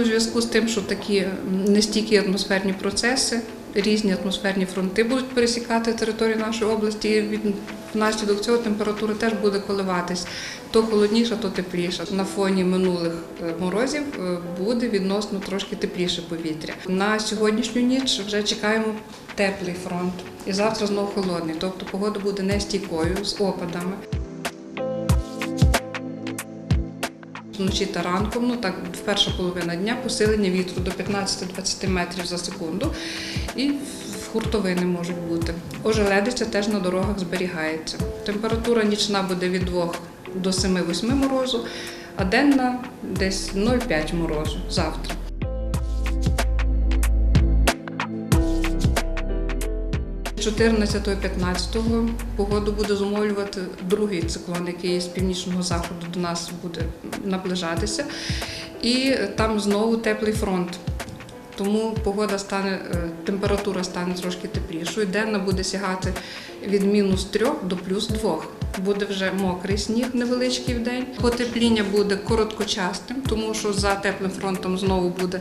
У зв'язку з тим, що такі нестійкі атмосферні процеси, різні атмосферні фронти будуть пересікати територію нашої області. і від внаслідок цього температура теж буде коливатись то холодніша, то тепліша. На фоні минулих е, морозів е, буде відносно трошки тепліше повітря. На сьогоднішню ніч вже чекаємо теплий фронт, і завтра знову холодний. Тобто погода буде нестійкою з опадами. Вночі та ранком, ну так, в перша половина дня посилення вітру до 15-20 метрів за секунду. І хуртовини можуть бути. Ожеледиця теж на дорогах зберігається. Температура нічна буде від 2 до 7-8 морозу, а денна десь 0,5 морозу завтра. – 14-15 погоду буде зумовлювати другий циклон, який з північного заходу до нас буде наближатися. І там знову теплий фронт. Тому погода стане, е, температура стане трошки теплішою. Денна буде сягати від мінус 3 до плюс 2. Буде вже мокрий сніг невеличкий в день. Потепління буде короткочастим, тому що за теплим фронтом знову буде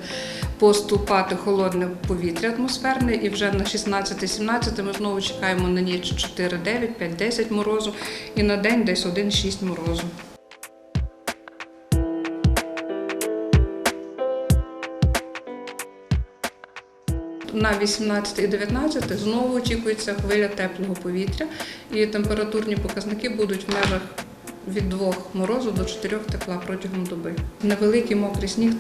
поступати холодне повітря атмосферне, і вже на 16-17 ми знову чекаємо на ніч 4-9, 5-10 морозу, і на день десь 1-6 морозу. На 18 і 19 знову очікується хвиля теплого повітря, і температурні показники будуть в межах від 2 морозу до 4 тепла протягом доби. Невеликий мокрий сніг